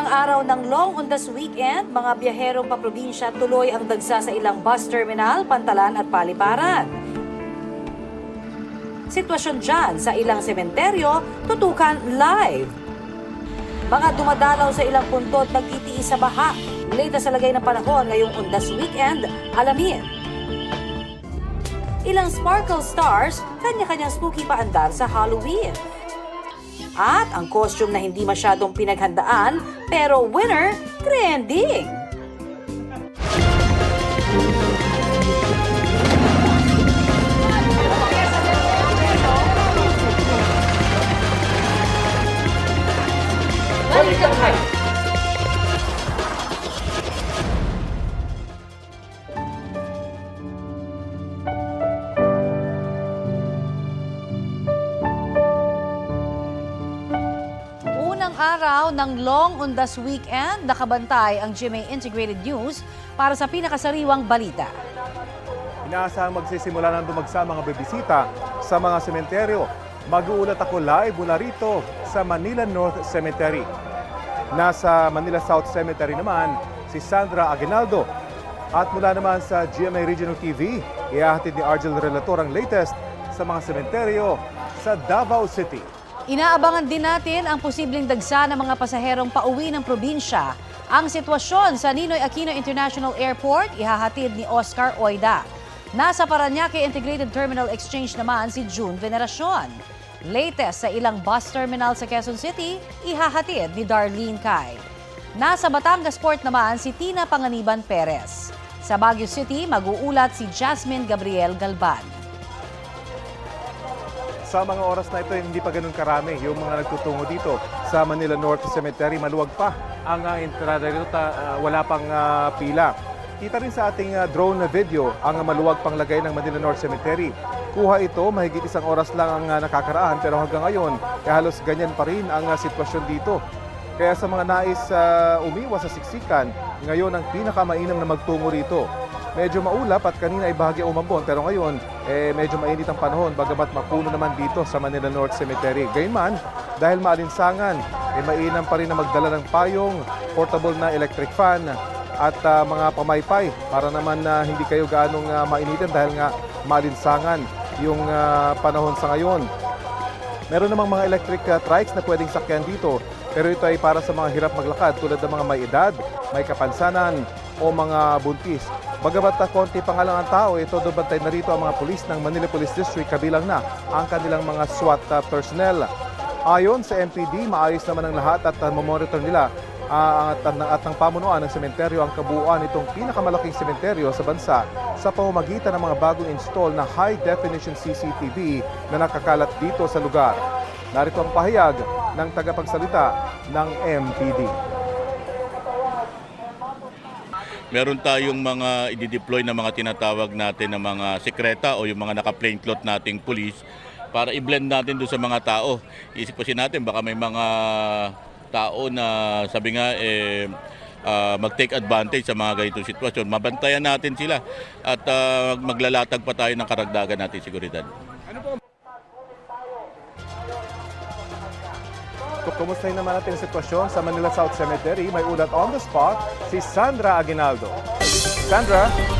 Unang araw ng Long Undas Weekend, mga biyaherong paprobinsya tuloy ang dagsa sa ilang bus terminal, pantalan at paliparan. Sitwasyon dyan sa ilang sementeryo, tutukan live. Mga dumadalaw sa ilang puntot nagtitiis sa baha. Late sa lagay ng panahon ngayong Undas Weekend, alamin. Ilang sparkle stars, kanya-kanyang spooky paandar sa Halloween. At ang costume na hindi masyadong pinaghandaan, pero winner, trending. Unang ng Long Undas Weekend, nakabantay ang GMA Integrated News para sa pinakasariwang balita. Inaasahang magsisimula ng dumagsa mga bibisita sa mga sementeryo. Mag-uulat ako live mula rito sa Manila North Cemetery. Nasa Manila South Cemetery naman si Sandra Aguinaldo. At mula naman sa GMA Regional TV, iahatid ni Argel Relator ang latest sa mga sementeryo sa Davao City. Inaabangan din natin ang posibleng dagsa ng mga pasaherong pauwi ng probinsya. Ang sitwasyon sa Ninoy Aquino International Airport, ihahatid ni Oscar Oida. Nasa Paranaque Integrated Terminal Exchange naman si June Veneracion. Latest sa ilang bus terminal sa Quezon City, ihahatid ni Darlene Kai. Nasa Batangas Port naman si Tina Panganiban Perez. Sa Baguio City, mag-uulat si Jasmine Gabriel Galban. Sa mga oras na ito, hindi pa ganun karami yung mga nagtutungo dito sa Manila North Cemetery. Maluwag pa ang uh, entrada dito, ta- ah, wala pang ah, pila. Kita rin sa ating ah, drone na video ang maluwag pang lagay ng Manila North Cemetery. Kuha ito, mahigit isang oras lang ang ah, nakakaraan pero hanggang ngayon, halos ganyan pa rin ang ah, sitwasyon dito. Kaya sa mga nais ah, umiwas sa siksikan, ngayon ang pinakamainam na magtungo rito. Medyo maulap at kanina ay bahagi umambon pero ngayon eh, medyo mainit ang panahon bagamat mapuno naman dito sa Manila North Cemetery. Gayunman, dahil maalinsangan, eh, mainam pa rin na magdala ng payong, portable na electric fan at ah, mga pamaypay para naman na hindi kayo gaanong ah, mainitin dahil nga maalinsangan yung ah, panahon sa ngayon. Meron namang mga electric uh, trikes na pwedeng sakyan dito, pero ito ay para sa mga hirap maglakad tulad ng mga may edad, may kapansanan o mga buntis. Bagamat na konti pa nga lang ang tao, ito dumantay na rito ang mga pulis ng Manila Police District kabilang na ang kanilang mga SWAT uh, personnel. Ayon sa MPD, maayos naman ang lahat at uh, mamonitor nila ah, at, at, at ng pamunuan ng sementeryo ang kabuuan itong pinakamalaking sementeryo sa bansa sa pamamagitan ng mga bagong install na high-definition CCTV na nakakalat dito sa lugar. Narito ang pahayag ng tagapagsalita ng MPD. Meron tayong mga i-deploy na mga tinatawag natin na mga sekreta o yung mga naka-plain cloth nating police para i-blend natin doon sa mga tao. Isip kasi natin baka may mga tao na sabi nga eh ah, mag-take advantage sa mga ganitong sitwasyon. Mabantayan natin sila at ah, maglalatag pa tayo ng karagdagan natin seguridad. Kumustahin naman natin ang sitwasyon sa Manila South Cemetery. May ulat on the spot si Sandra Aguinaldo. Sandra?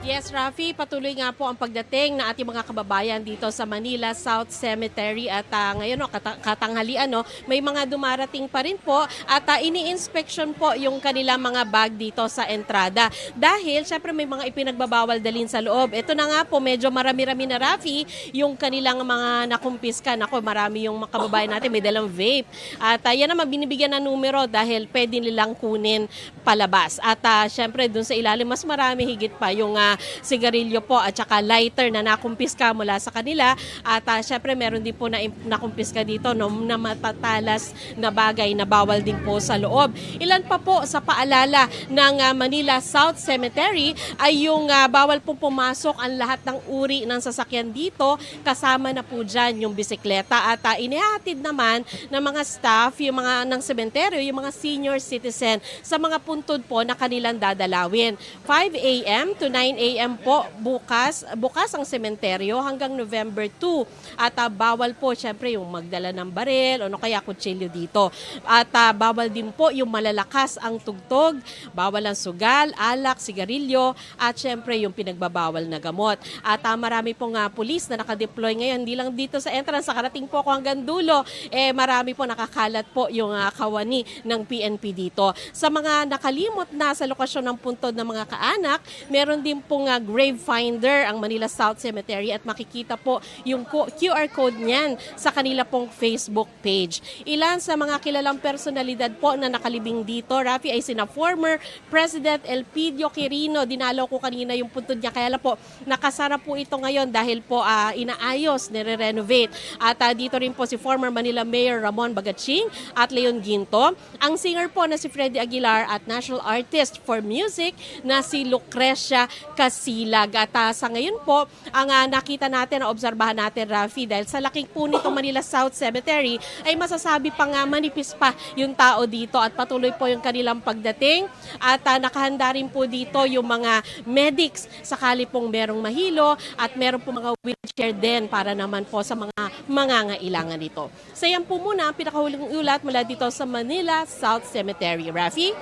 Yes, Rafi, patuloy nga po ang pagdating na ating mga kababayan dito sa Manila South Cemetery at ah, ngayon no, kata- katanghalian no, may mga dumarating pa rin po at ah, ini-inspection po yung kanilang mga bag dito sa entrada. Dahil syempre may mga ipinagbabawal dalhin sa loob. Ito na nga po medyo marami-rami na Rafi yung kanilang mga nakumpiska. Nako, marami yung mga kababayan natin may dalang vape. At ah, yan naman binibigyan ng numero dahil pwede nilang kunin palabas. At ah, syempre dun sa ilalim mas marami higit pa yung ah, sigarilyo po at saka lighter na nakumpiska mula sa kanila. At ah, syempre meron din po na nakumpiska dito no, na matatalas na bagay na bawal din po sa loob. Ilan pa po sa paalala ng ah, Manila South Cemetery ay yung ah, bawal po pumasok ang lahat ng uri ng sasakyan dito kasama na po dyan yung bisikleta at uh, inihatid naman ng mga staff yung mga ng sementeryo yung mga senior citizen sa mga puntod po na kanilang dadalawin 5 a.m. to 9 a.m. po bukas. Bukas ang sementeryo hanggang November 2. At ah, bawal po syempre yung magdala ng baril o no kaya kutsilyo dito. At ah, bawal din po yung malalakas ang tugtog, bawal ang sugal, alak, sigarilyo at syempre yung pinagbabawal na gamot. At ah, marami pong nga pulis na nakadeploy ngayon, hindi lang dito sa entrance, nakarating po ako hanggang dulo. Eh marami po nakakalat po yung ah, kawani ng PNP dito. Sa mga nakalimot na sa lokasyon ng puntod ng mga kaanak, meron din pong ah, grave finder ang Manila South Cemetery at makikita po yung QR code niyan sa kanila pong Facebook page. Ilan sa mga kilalang personalidad po na nakalibing dito, Rafi, ay sina former President Elpidio Quirino. Dinalaw ko kanina yung puntod niya. Kaya lang po, nakasara po ito ngayon dahil po ah, inaayos, nire-renovate. At ah, dito rin po si former Manila Mayor Ramon Bagaching at Leon Ginto. Ang singer po na si Freddie Aguilar at national artist for music na si Lucrecia Casilag. At ah, sa ngayon po, ang ah, nakita natin, na obserbahan natin, Rafi, dahil sa laking po nito Manila South Cemetery, ay masasabi pa nga manipis pa yung tao dito at patuloy po yung kanilang pagdating. At ah, nakahanda rin po dito yung mga medics sakali pong merong mahilo at meron po mga wheelchair din para naman po sa mga mangangailangan nito. So po muna ang pinakahuling ulat mula dito sa Manila South Cemetery. Rafi?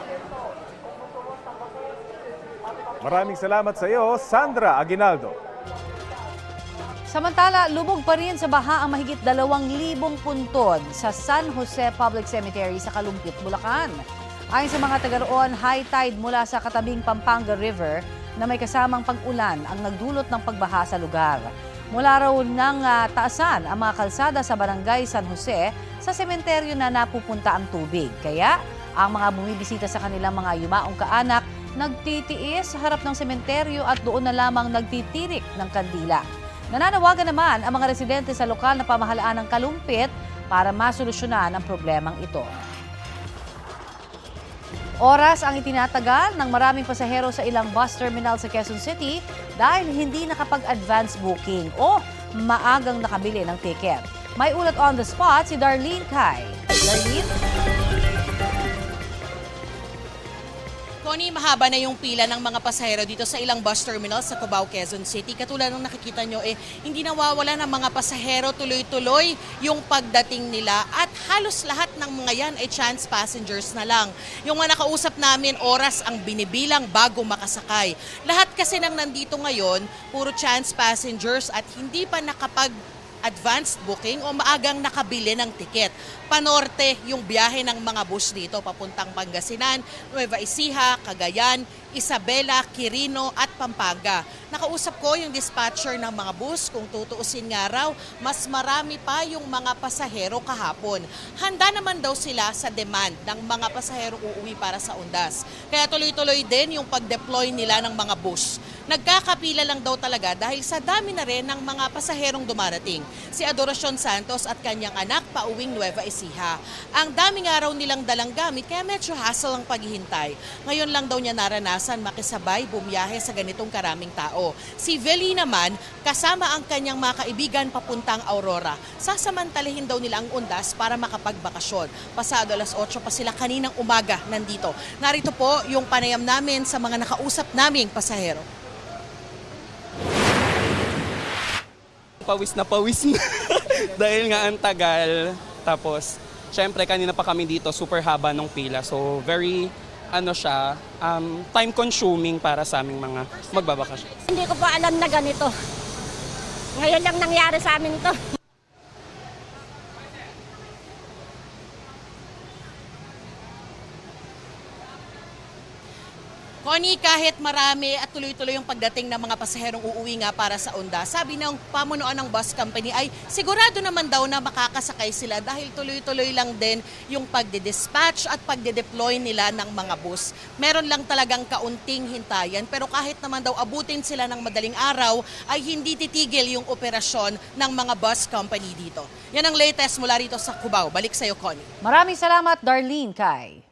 Maraming salamat sa iyo, Sandra Aguinaldo. Samantala, lubog pa rin sa baha ang mahigit dalawang libong puntod sa San Jose Public Cemetery sa Kalumpit, Bulacan. Ayon sa mga taga roon, high tide mula sa katabing Pampanga River na may kasamang pag-ulan ang nagdulot ng pagbaha sa lugar. Mula raw ng ah, taasan ang mga kalsada sa barangay San Jose sa sementeryo na napupunta ang tubig. Kaya ang mga bumibisita sa kanilang mga yumaong kaanak nagtitiis sa harap ng sementeryo at doon na lamang nagtitirik ng kandila. Nananawagan naman ang mga residente sa lokal na pamahalaan ng Kalumpit para masolusyonan ang problemang ito. Oras ang itinatagal ng maraming pasahero sa ilang bus terminal sa Quezon City dahil hindi nakapag-advance booking o maagang nakabili ng ticket. May ulat on the spot si Darlene Kai. Darlene? Connie, mahaba na yung pila ng mga pasahero dito sa ilang bus terminal sa Cubao, Quezon City. Katulad ng nakikita nyo, eh, hindi nawawala ng mga pasahero tuloy-tuloy yung pagdating nila at halos lahat ng mga yan ay chance passengers na lang. Yung mga nakausap namin, oras ang binibilang bago makasakay. Lahat kasi nang nandito ngayon, puro chance passengers at hindi pa nakapag advanced booking o maagang nakabili ng tiket. Panorte yung biyahe ng mga bus dito papuntang Pangasinan, Nueva Ecija, Cagayan, Isabela, Quirino at Pampanga. Nakausap ko yung dispatcher ng mga bus kung tutuusin nga raw, mas marami pa yung mga pasahero kahapon. Handa naman daw sila sa demand ng mga pasahero uuwi para sa undas. Kaya tuloy-tuloy din yung pag-deploy nila ng mga bus. Nagkakapila lang daw talaga dahil sa dami na rin ng mga pasaherong dumarating. Si Adoracion Santos at kanyang anak pauwing Nueva Ecija. Ang dami nga raw nilang dalang gamit kaya medyo hassle ang paghihintay. Ngayon lang daw niya naranasan makisabay bumiyahe sa ganitong karaming tao. Si Veli naman kasama ang kanyang mga kaibigan papuntang Aurora. Sasamantalahin daw nila ang undas para makapagbakasyon. Pasado alas 8 pa sila kaninang umaga nandito. Narito po yung panayam namin sa mga nakausap naming pasahero. pawis na pawis na. Dahil nga ang tagal. Tapos, syempre kanina pa kami dito, super haba ng pila. So, very, ano siya, um, time consuming para sa aming mga magbabakasyon. Hindi ko pa alam na ganito. Ngayon lang nangyari sa amin to. Connie, kahit marami at tuloy-tuloy yung pagdating ng mga pasaherong uuwi nga para sa Onda, sabi ng pamunuan ng bus company ay sigurado naman daw na makakasakay sila dahil tuloy-tuloy lang din yung pagde-dispatch at pagde-deploy nila ng mga bus. Meron lang talagang kaunting hintayan pero kahit naman daw abutin sila ng madaling araw ay hindi titigil yung operasyon ng mga bus company dito. Yan ang latest mula rito sa Cubao. Balik sa'yo, Connie. Maraming salamat, Darlene Kai.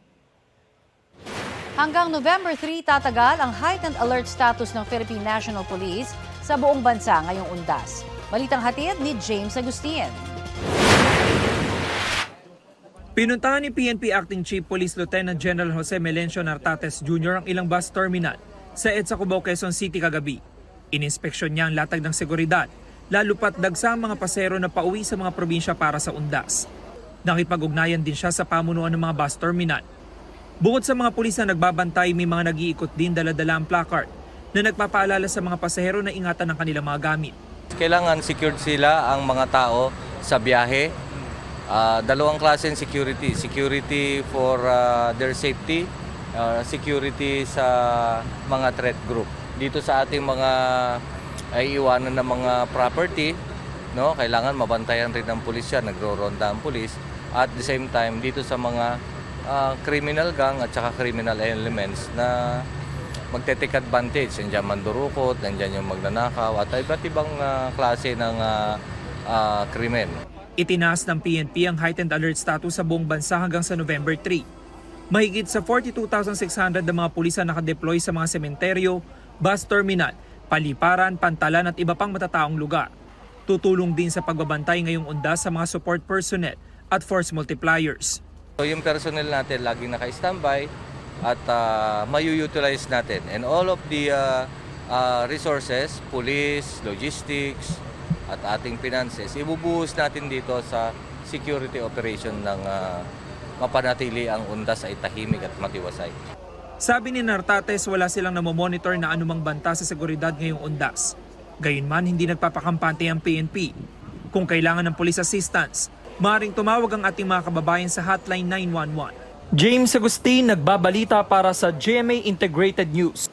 Hanggang November 3 tatagal ang heightened alert status ng Philippine National Police sa buong bansa ngayong undas. Balitang hatid ni James Agustin. Pinuntahan ni PNP Acting Chief Police Lieutenant General Jose Melencio Nartates Jr. ang ilang bus terminal Sa EDSA Cubao, Quezon City kagabi, ininspeksyon niya ang latag ng seguridad, lalo pat dagsang mga pasero na pauwi sa mga probinsya para sa undas. Nakipag-ugnayan din siya sa pamunuan ng mga bus terminal. Bukod sa mga pulis na nagbabantay, may mga nag-iikot din dala-dala ang placard na nagpapaalala sa mga pasahero na ingatan ang kanilang mga gamit. Kailangan secured sila ang mga tao sa biyahe. Ah, dalawang klase ng security. Security for ah, their safety, ah, security sa mga threat group. Dito sa ating mga ay iwanan ng mga property, no, kailangan mabantayan rin ng pulis yan, nagro-ronda ang pulis. At the same time, dito sa mga ah, criminal gang at saka criminal elements na magte-take advantage. Nandiyan mandurukot, nandiyan yung magnanakaw at iba't ibang ah, klase ng ah, ah, krimen. Itinaas ng PNP ang heightened alert status sa buong bansa hanggang sa November 3. Mahigit sa 42,600 na mga pulis ang nakadeploy sa mga sementeryo, bus terminal, paliparan, pantalan at iba pang matataong lugar. Tutulong din sa pagbabantay ngayong undas sa mga support personnel at force multipliers. So yung personnel natin laging naka-standby at uh, mayu-utilize natin. And all of the ah, ah, resources, police, logistics, at ating finances, ibubuhos natin dito sa security operation ng ah, mapanatili ang undas ay tahimik at matiwasay. Sabi ni Nartates wala silang namomonitor na anumang banta sa seguridad ngayong undas. Gayunman hindi nagpapakampante ang PNP. Kung kailangan ng police assistance, maaaring tumawag ang ating mga kababayan sa hotline 911. James Agustin nagbabalita para sa GMA Integrated News.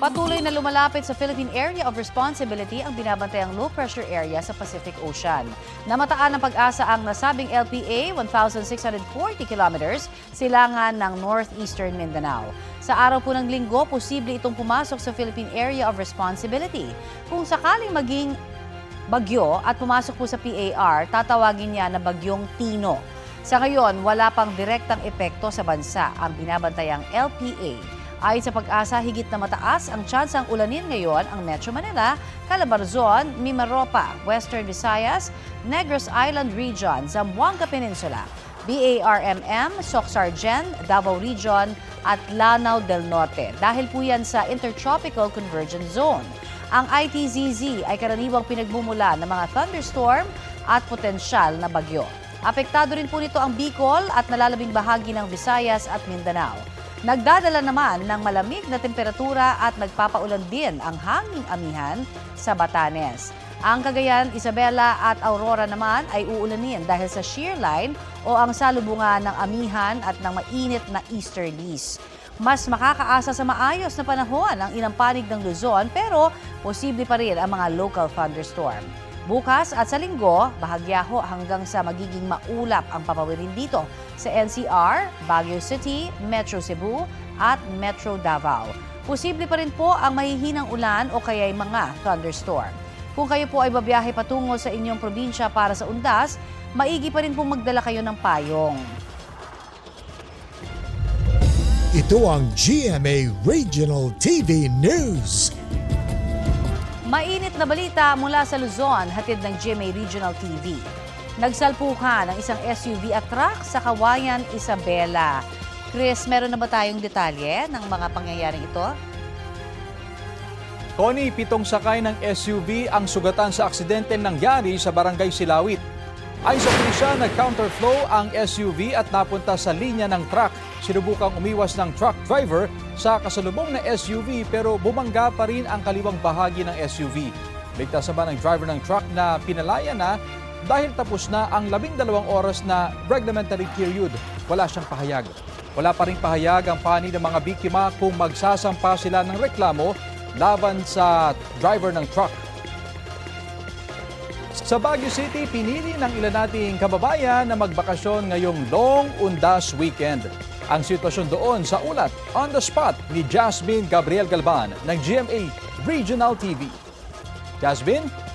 Patuloy na lumalapit sa Philippine Area of Responsibility ang binabantayang low pressure area sa Pacific Ocean. Namataan ng pag-asa ang nasabing LPA 1,640 kilometers silangan ng northeastern Mindanao. Sa araw po ng linggo, posible itong pumasok sa Philippine Area of Responsibility. Kung sakaling maging bagyo at pumasok po sa PAR, tatawagin niya na bagyong Tino. Sa ngayon, wala pang direktang epekto sa bansa ang binabantayang LPA. Ayon sa pag-asa, higit na mataas ang tsansang ulanin ngayon ang Metro Manila, Calabarzon, Mimaropa, Western Visayas, Negros Island Region, Zamboanga Peninsula, BARMM, Socsargen, Davao Region at Lanao del Norte dahil po yan sa Intertropical Convergence Zone. Ang ITZZ ay karaniwang pinagmumula ng mga thunderstorm at potensyal na bagyo. Apektado rin po nito ang Bicol at nalalabing bahagi ng Visayas at Mindanao. Nagdadala naman ng malamig na temperatura at nagpapaulan din ang hanging amihan sa Batanes. Ang Cagayan, Isabela at Aurora naman ay uulanin dahil sa shear line o ang salubungan ng amihan at ng mainit na easterlies. Mas makakaasa sa maayos na panahon ang ilang panig ng Luzon pero posible pa rin ang mga local thunderstorm. Bukas at sa linggo, bahagya ho hanggang sa magiging maulap ang papawirin dito sa NCR, Baguio City, Metro Cebu at Metro Davao. Posible pa rin po ang mahihinang ulan o kaya'y mga thunderstorm. Kung kayo po ay babiyahe patungo sa inyong probinsya para sa undas, maigi pa rin po magdala kayo ng payong. Ito ang GMA Regional TV News. Mainit na balita mula sa Luzon, hatid ng GMA Regional TV. Nagsalpukan ang isang SUV at truck sa Kawayan, Isabela. Chris, meron na ba tayong detalye ng mga pangyayaring ito? Tony, pitong sakay ng SUV ang sugatan sa aksidente nangyari sa Barangay Silawit. Ayon sa pulisya, nag-counterflow ang SUV at napunta sa linya ng truck. Sinubukang umiwas ng truck driver sa kasalubong na SUV pero bumangga pa rin ang kaliwang bahagi ng SUV. Ligtas naman ang driver ng truck na pinalaya na dahil tapos na ang labing dalawang oras na reglementary period. Wala siyang pahayag. Wala pa rin pahayag ang panig ng mga biktima kung magsasampa sila ng reklamo laban sa driver ng truck. Sa Baguio City, pinili ng ilan nating kababayan na magbakasyon ngayong long undas weekend. Ang sitwasyon doon sa ulat on the spot ni Jasmine Gabriel Galban ng GMA Regional TV. Jasmine?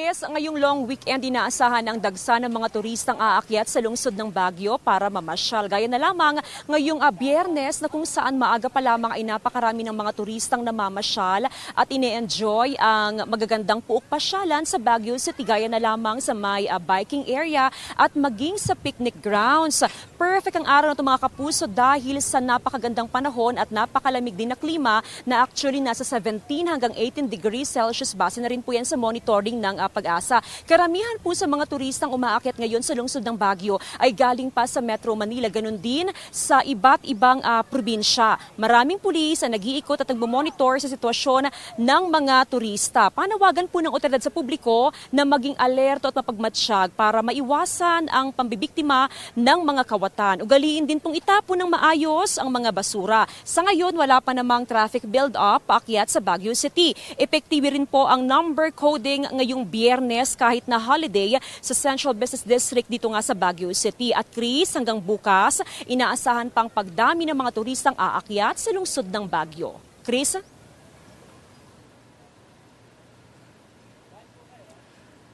Chris, ngayong long weekend inaasahan ang dagsa ng mga turistang aakyat sa lungsod ng Baguio para mamasyal. Gaya na lamang ngayong ah, biyernes na kung saan maaga pa lamang ay napakarami ng mga turistang namamasyal at ine-enjoy ang magagandang puok pasyalan sa Baguio City. Gaya na lamang sa may ah, biking area at maging sa picnic grounds. Perfect ang araw na ito mga kapuso dahil sa napakagandang panahon at napakalamig din na klima na actually nasa 17 hanggang 18 degrees Celsius. Base na rin po yan sa monitoring ng ah, pag-asa. Karamihan po sa mga turistang umaakyat ngayon sa lungsod ng Baguio ay galing pa sa Metro Manila. Ganon din sa iba't ibang ah, probinsya. Maraming pulis ang nag-iikot at nagmamonitor sa sitwasyon ng mga turista. Panawagan po ng otoridad sa publiko na maging alerto at mapagmatsyag para maiwasan ang pambibiktima ng mga kawatan. Ugaliin din pong itapon ng maayos ang mga basura. Sa ngayon, wala pa namang traffic build-up paakyat sa Baguio City. Epektibe rin po ang number coding ngayong biyernes kahit na holiday sa Central Business District dito nga sa Baguio City. At Chris, hanggang bukas, inaasahan pang pagdami ng mga turistang aakyat sa lungsod ng Baguio. Chris?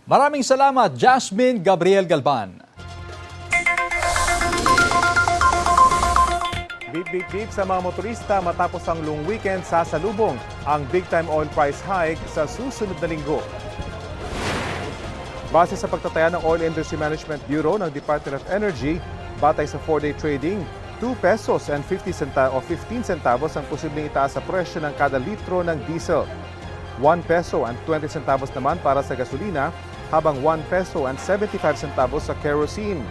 Maraming salamat, Jasmine Gabriel Galban. Beep beep beep sa mga motorista matapos ang long weekend sa salubong ang big time oil price hike sa susunod na linggo. Base sa pagtataya ng Oil Industry Management Bureau ng Department of Energy, batay sa 4-day trading, 2 pesos and 50 centa o 15 centavos ang posibleng itaas sa presyo ng kada litro ng diesel. 1 peso and 20 centavos naman para sa gasolina, habang 1 peso and 75 centavos sa kerosene.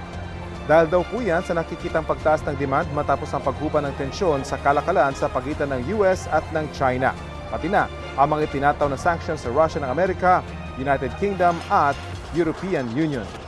Dahil daw po yan sa nakikitang pagtaas ng demand matapos ang paghupa ng tensyon sa kalakalan sa pagitan ng US at ng China. Pati na ang mga itinataw na sanctions sa Russia ng Amerika, United Kingdom at European Union.